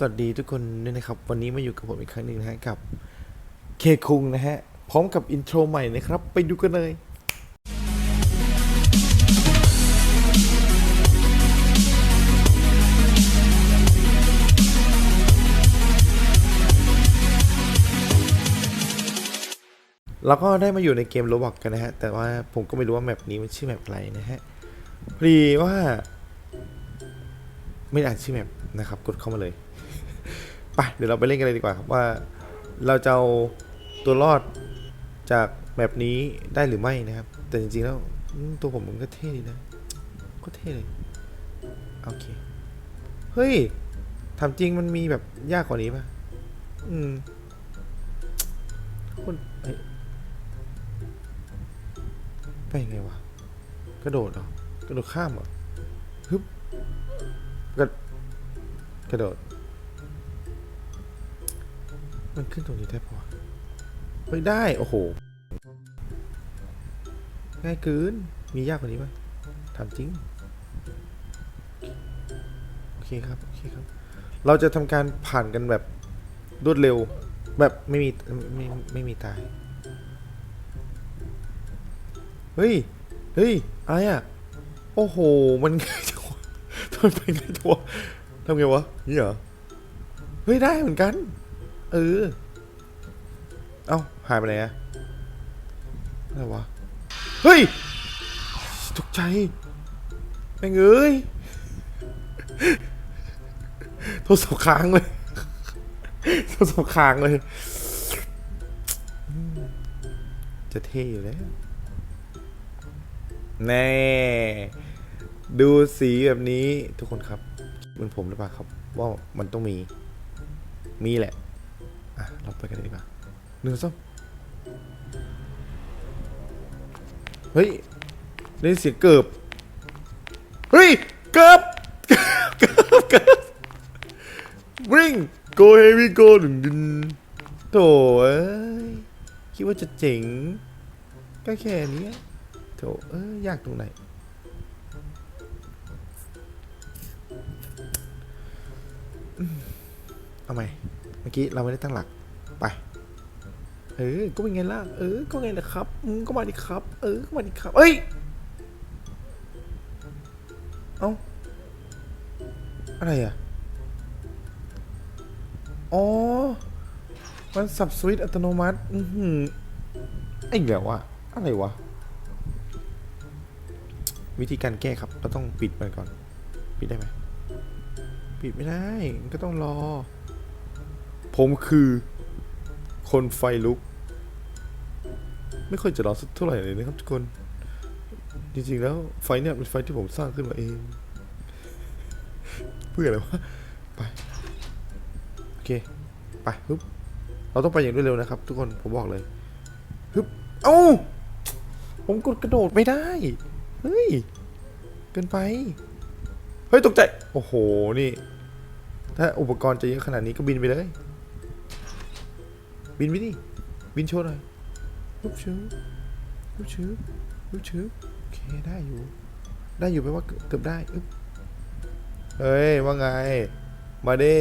สวัสดีทุกคนด้วยนะครับ วันนี้มาอยู่กับผมอีกครั้งหนึ่งนะฮะกับเคคุงนะฮะ พร้อมกับอินโทรใหม่นะครับ ไปดูกันเลย เราก็ได้มาอยู่ในเกมโรบอกกันนะฮะ แต่ว่าผมก็ไม่รู้ว่าแมปนี้มันชื่อแมปอะไรนะฮะพอดีว่า ไม่ได้อ่านชื่อแมปนะครับ กดเข้ามาเลย ปเดี๋ยวเราไปเล่นกันเลยดีกว่าครับว่า เราจะเอาตัวรอดจากแบบนี้ได้หรือไม่นะครับ แต่จริงๆแล้วตัวผมมันก็เท่ดีนะ ก็เท่เลย โอเค เฮ้ยทำจริงมันมีแบบยากกว่านี้ป่ะ อืมคนไปยังไงวะ กระโดดเหรอ กระโดดข้ามเหรอ ฮึบกระกระโดด มันขึ้นตรงนี้ได้ปะไม่ได้ โอ้โห ง่ายเกิน มียากกว่านี้ไหมถามจริง โอเคครับ โอเคครับ เราจะทำการผ่านกันแบบรวดเร็ว แบบไม่มีไม่ไม่ไม่มีตาย เฮ้ย เฮ้ย อะไรอะ โอ้โห มันง่ายจังวะทำไมไปง่ายจังวะทำไงวะ นี่เหรอ เฮ้ย ได้เหมือนกัน เออ เอ้า หายไปไหนอะอะไรวะ เฮ้ยตกใจแม่งเอ้ยโทรศัพท์ค้างเลยโทรศัพท์ค้างเลย จะเท่อยู่แล้ว แน่ ดูสีแบบนี้ทุกคนครับมือนผมหรือเปล่าครับ ว่ามันต้องมี มีแหละ อะ เราไปกันเลยดีกว่าหนึ่งสองเฮ้ยได้เสียงเกิบเฮ้ย เกิบเกิบเกิบเกิบวิ่ง go heavy go ดึงดึงโถ่เอ้ยคิดว่าจะเจ๋ง ก็แค่นี้โถเอ้ยยากตรงไหนเอาใหมเมื่อกี้เราไม่ได้ตั้งหลัก เออ ก็เป็นไงล่ะ เออ ก็ไงล่ะครับอืมก็มาดิครับ เออ ก็มาดิครับ เอ้ย เอ้า อะไรอะ อ๋อ มันสับสวิตช์อัตโนมัติ อือหือไอ้เหลวอะอะไรวะ วิธีการแก้ครับ เราต้องปิดมันก่อน ปิดได้ไหม ปิดไม่ได้ก็ต้องรอ ผมคือคนไฟลุก ไม่ค่อยจะรอสักเท่าไหร่เลยนะครับทุกคน จริงๆแล้วไฟเนี่ยเป็นไฟที่ผมสร้างขึ้นมาเอง เพื่ออะไรวะ ไป โอเค ไปฮึบ เราต้องไปอย่างรวดเร็วนะครับ ทุกคน ผมบอกเลยฮึบ เอ้า ผมกดกระโดดไม่ได้ เฮ้ย เกินไป เฮ้ยตกใจ โอ้โห นี่ ถ้าอุปกรณ์จะเยอะขนาดนี้ก็บินไปเลย บินไปดิ บินโชว์หน่อย ลุบชื้อลุบชื้อลุบชื้อโอเคได้อยู่ ได้อยู่แปลว่าเกือบได้อึ๊บเฮ้ยว่าไง มาเด้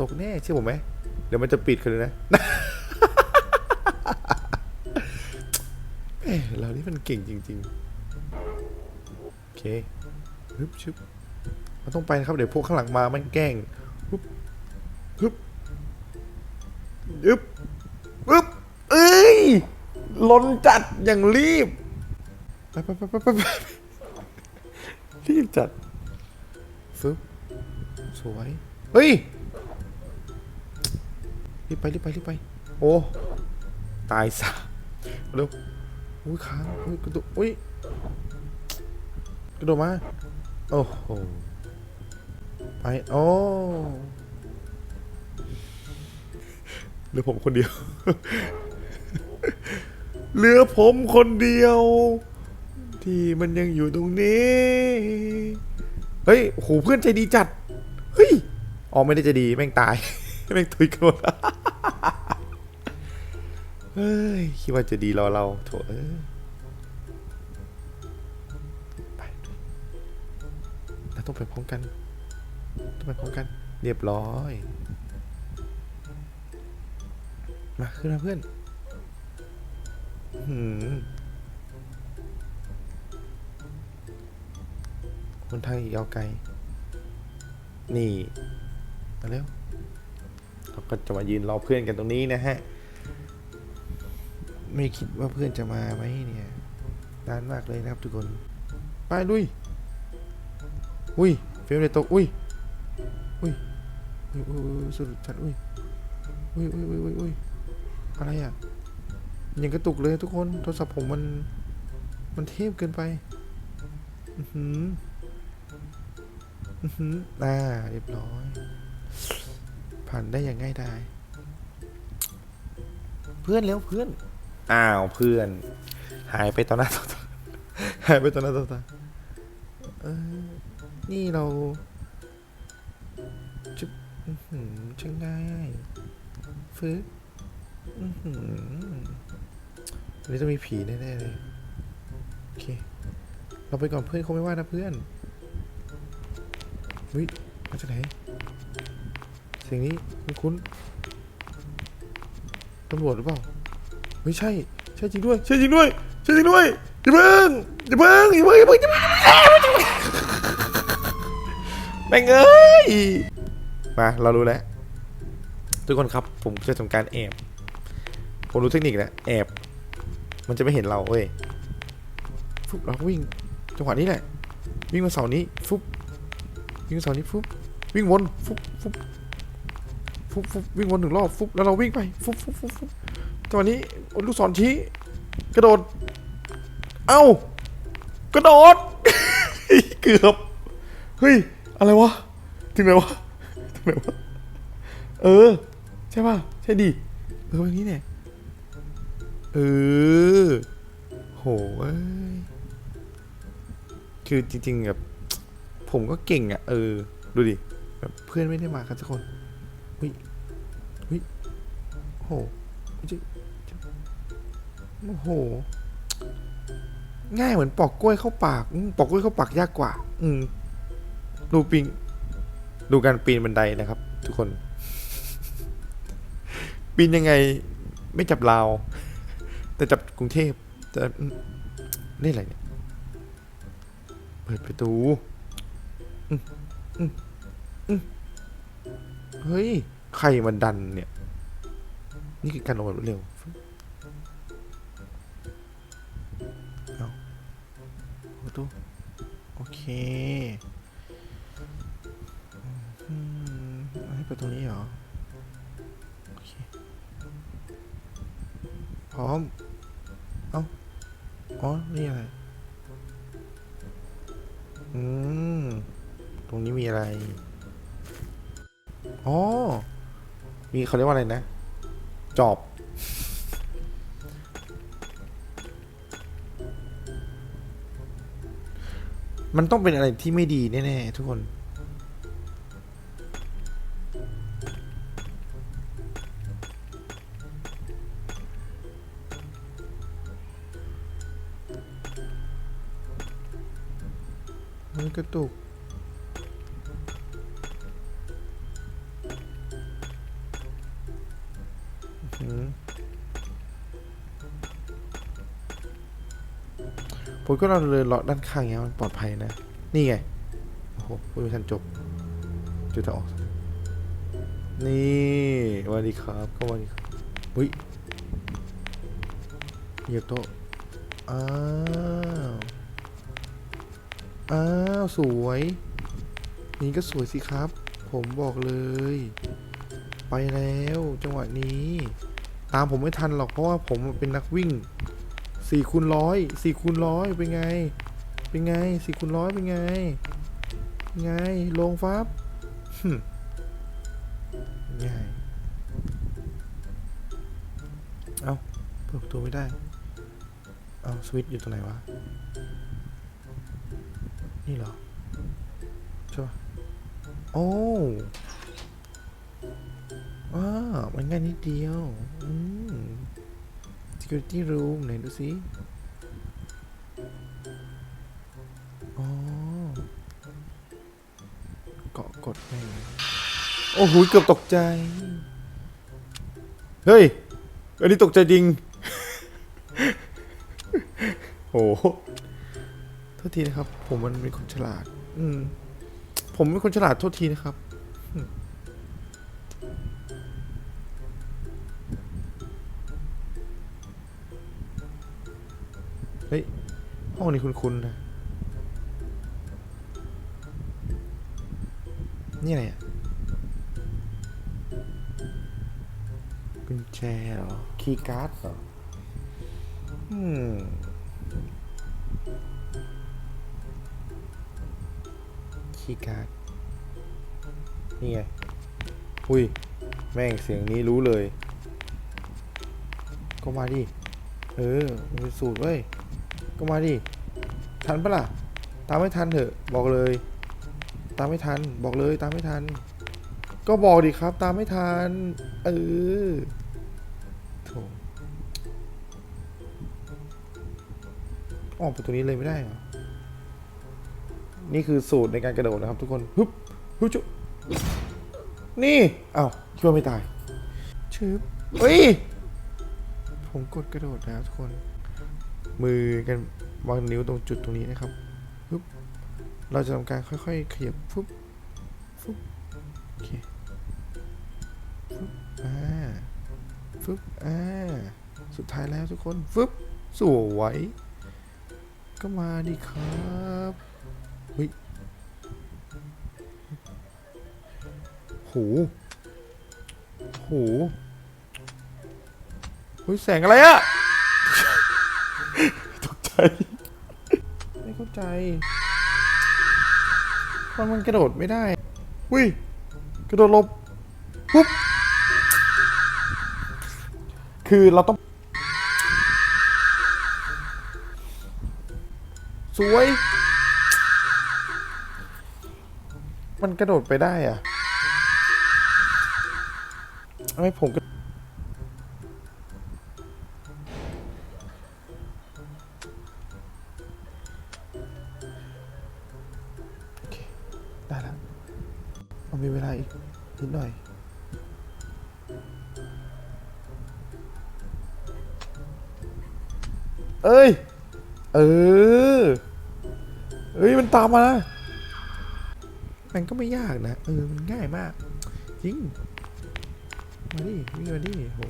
ตกแน่เชื่อผมไหมเดี๋ยวมันจะปิดกันเลยนะเอ้เรานี่มันเก่งจริง ๆ โอเคฮึบชึบเราต้องไปนะครับ เดี๋ยวพวกข้างหลังมามันแกล้งฮึบฮึบฮึบ ล้นจัดอย่างรีบไปไปไปไปไปไปรีบจัดฟึบสวย เฮ้ย รีบไปรีบไปรีบไป โอ้ ตายซะเร็วอุ้ยค้างอุ้ยกระโดดอุ้ยกระโดดมา โอ้โห ไป โอ้เหลือผมคนเดียว เหลือผมคนเดียว ที่มันยังอยู่ตรงนี้ เฮ้ยโหเพื่อนใจดีจัด เฮ้ยอ๋อไม่ได้ใจดี แม่งตาย แม่งตุยกันหมดเฮ้ย คิดว่าจะดีรอเราโถเอ้ยไปเราต้องไปพร้อมกัน ต้องไปพร้อมกัน เรียบร้อย มาขึ้นมาเพื่อน หืมคนทางอีกยาวไกล นี่มาเร็วเราก็จะมายืนรอเพื่อนกันตรงนี้นะฮะ ไม่คิดว่าเพื่อนจะมาไหมเนี่ยนานมากเลยนะครับทุกคน ไปลุย อุ้ย เฟรมเลยตก อุ้ย อุ้ย อุ้ยอุ้ยสุดจัดอุ้ย อุ้ยอุ้ยอุ้ยอุ้ยอะไรอะ ยังกระตุกเลยทุกคนโทรศัพท์ผมมันมันเทพเกินไป อือหือ อือหืออ่าเรียบร้อย ผ่านได้อย่างง่ายดายเพื่อนแล้วเพื่อน อ้าวเพื่อน หายไปตอนหน้าต่อตาหายไปตอนหน้าต่อตาเออนี่เราจุบอื้อหือช่างง่ายฟื้นอื้อหือ อันนี้ต้องมีผีแน่ๆเลยโอเค เราไปก่อนเพื่อนเขาไม่ว่านะเพื่อนเฮ้ยมาจากไหนเสียงนี้คุ้นตำรวจหรือเปล่าไม่ใช่ ใช่จริงด้วย ใช่จริงด้วย ใช่จริงด้วยอย่าเพิ่งอย่าเพิ่งอย่าเพิ่งอย่าเพิ่งอย่าเพิ่งแม่งเอ้ยมาเรารู้แล้วทุกคนครับผมจะทำการแอบ ผมรู้เทคนิคแล้วแอบ มันจะไม่เห็นเราเว้ยฟุบเราก็วิ่งจังหวะนี้แหละ วิ่งมาเสานี้ฟุบวิ่งมาเสานี้ฟุบวิ่งวนฟุบฟุบฟุบฟุบวิ่งวนหนึ่งรอบฟุบแล้วเราวิ่งไปฟุบฟุบฟุบฟุบตอนนี้ลูกศรชี้กระโดด เอ้ากระโดดเกือบเฮ้ยอะไรวะถึงไหนวะถึงไหนวะเออ ใช่ป่ะใช่ดิเอออย่างนี้เนี่ย เออโหคือจริงๆแบบผมก็เก่งอะ เออ ดูดิแบบเพื่อนไม่ได้มากันสักคนเฮ้ยเฮ้ยโหจะโอ้โห ง่ายเหมือนปอกกล้วยเข้าปาก ปอกกล้วยเข้าปากยากกว่า อืมดูปีนดูการปีนบันไดนะครับ ทุกคน ปีนยังไงไม่จับลาว แต่จับกรุงเทพแต่นี่อะไรเนี่ย เปิดประตูเฮ้ย ใครมันดันเนี่ย นี่คือการลงแบบเร็วประตูโอเคให้ประตูนี้เหรอ โอเค พร้อม อ๋อ นี่อะไร อืม ตรงนี้มีอะไร อ๋อ มีเขาเรียกว่าอะไรนะ จอบ มันต้องเป็นอะไรที่ไม่ดีแน่ๆทุกคน ผมก็เราเดินเลาะด้านข้างเงี้ยมันปลอดภัยนะ นี่ไง โอ้โหพูดไม่ทันจบ จุดจะออก นี่สวัสดีครับ ก็สวัสดีครับอุ้ยเหยียบโต๊ะ อ้าว อ้าว สวย นี่ก็สวยสิครับ ผมบอกเลย ไปแล้ว จังหวะนี้ ตามผมไม่ทันหรอกเพราะว่าผมเป็นนักวิ่ง สี่คูณร้อยสี่คูณร้อยเป็นไง เป็นไงสี่คูณร้อยเป็นไงไงลงฟับหึง่ายเอาเปิดประตูไม่ได้ เอาสวิตช์อยู่ตรงไหนวะ นี่เหรอ ใช่ปะโอ้ว้ามันง่ายนิดเดียว อืม security room ไหนดูสิอ๋อเกาะกดแม่โอ้โหเกือบตกใจ เฮ้ย อันนี้ตกใจจริง โอ้โหโทษทีนะครับ ผมมันเป็นคนฉลาด อืม ผมเป็นคนฉลาดโทษทีนะครับ เฮ้ย ห้องนี้คุ้นๆนะ นี่อะไรอะ กุญแจเหรอ คีย์การ์ดเหรอ อืมคีย์การ์ด นี่ไง อุ้ย แม่งเสียงนี้รู้เลย ก็มาดิ เออมันเป็นสูตรเว้ย ก็มาดิ ทันปะล่ะ ตามไม่ทันเถอะ บอกเลย ตามไม่ทัน บอกเลย ตามไม่ทัน ก็บอกดิครับ ตามไม่ทัน เออโถออกประตูนี้เลยไม่ได้เหรอ นี่คือสูตรในการกระโดดนะครับทุกคนฮึบฮึจุนี่อ้าวคิดว่าไม่ตายชึบเฮ้ย ผมกดกระโดดแล้วทุกคน มือกันวางนิ้วตรงจุดตรงนี้นะครับฮึบเราจะทำการค่อยๆ ขยับฟึบฟึบโอเคฟึบอ่าฟึบอ่าสุดท้ายแล้วทุกคนฟึบสวยก็มาดิครับเฮ้ยหูหูเฮ้ยแสงอะไรอะ ตกใจ ไม่เข้าใจมันมันกระโดดไม่ได้อุ้ยกระโดดหลบปุ๊บคือเราต้อง สวย มันกระโดดไปได้อะทำไมผมก็ เอ้ย เออ เอ้ยมันตามมามันก็ไม่ยากนะ เออ มันง่ายมาก จริง มาดิวิ่งมาดิโห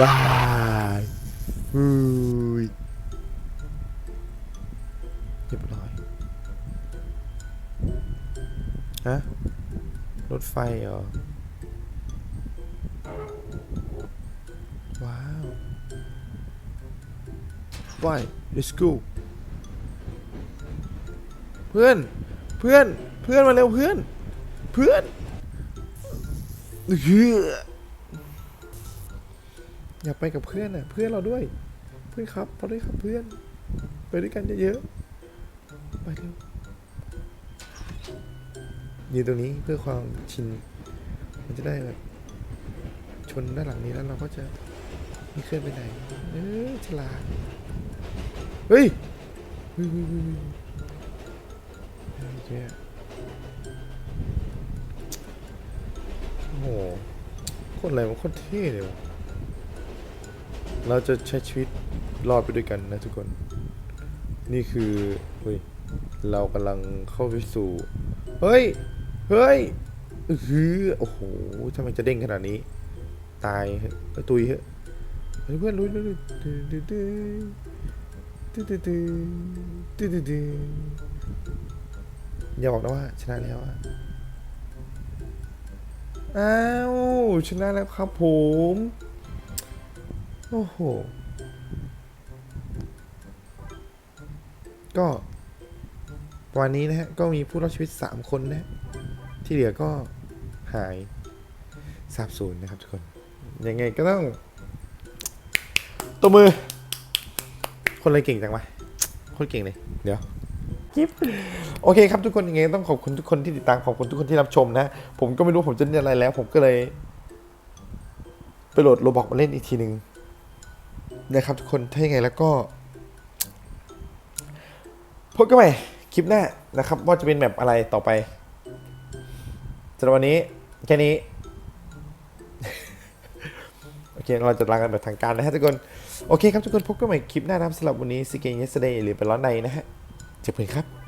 ว้ายอุ้ยเรียบร้อย ฮะ รถไฟเหรอ ไป let's go เพื่อน เพื่อน เพื่อนมาเร็วเพื่อน เพื่อนเฮ้ยอยาไปกับเพื่อนอะ เพื่อนเราด้วย เพื่อนครับเราด้วยครับเพื่อน ไปด้วยกันเยอะๆ ไปเร็วยืนตรงนี้เพื่อความชิน มันจะได้แบบชนด้านหลังนี้แล้วเราก็จะไม่เคลื่อนไปไหน เออฉลาด เฮ้ยเฮ้ยเฮ้ยเฮ้ยโอ้โหคนอะไรมันโคนเท่เลยวะเราจะใช้ชีวิตรอดไปด้วยกันนะทุกคน นี่คือเฮ้ยเรากำลังเข้าไปสู่ เฮ้ย เฮ้ยอื้อโอ้โหทำไมจะเด้งขนาดนี้ ตายเฮ้ยตุยเฮ้ยเพื่อนรู้รู้รู้ตื้อ ตื้อตื้อตื้อตื้อตื้ออย่าบอกนะว่า ชนะแล้วอะอ้าวชนะแล้วครับผม โอ้โห ก็ วันนี้นะฮะ ก็มีผู้รอดชีวิต 3 คนนะ ที่เหลือก็หายสาบสูญนะครับทุกคน ยังไงก็ต้องตัวมือ คนอะไรเก่งจังวะคนเก่งเลย เดี๋ยวกิ๊บโอเคครับทุกคนยังไงต้องขอบคุณทุกคนที่ติดตามขอบคุณทุกคนที่รับชมนะ ผมก็ไม่รู้ผมจะเล่นอะไรแล้ว ผมก็เลยไปโหลดโรบอกมาเล่นอีกทีหนึ่งนะครับ ทุกคนถ้ายังไงแล้วก็พพบกันใหม่คลิปหน้านะครับ ว่าจะเป็นแบบอะไรต่อไปสำหรับวันนี้แค่นี้ โอเค เราจะลากันแบบทางการนะฮะทุกคน โอเคครับทุกคนพบกันใหม่คลิปหน้านะครับสำหรับวันนี้สเกนเยสเดย์หรือเป็นร้อนในนะฮะเจอกันครับ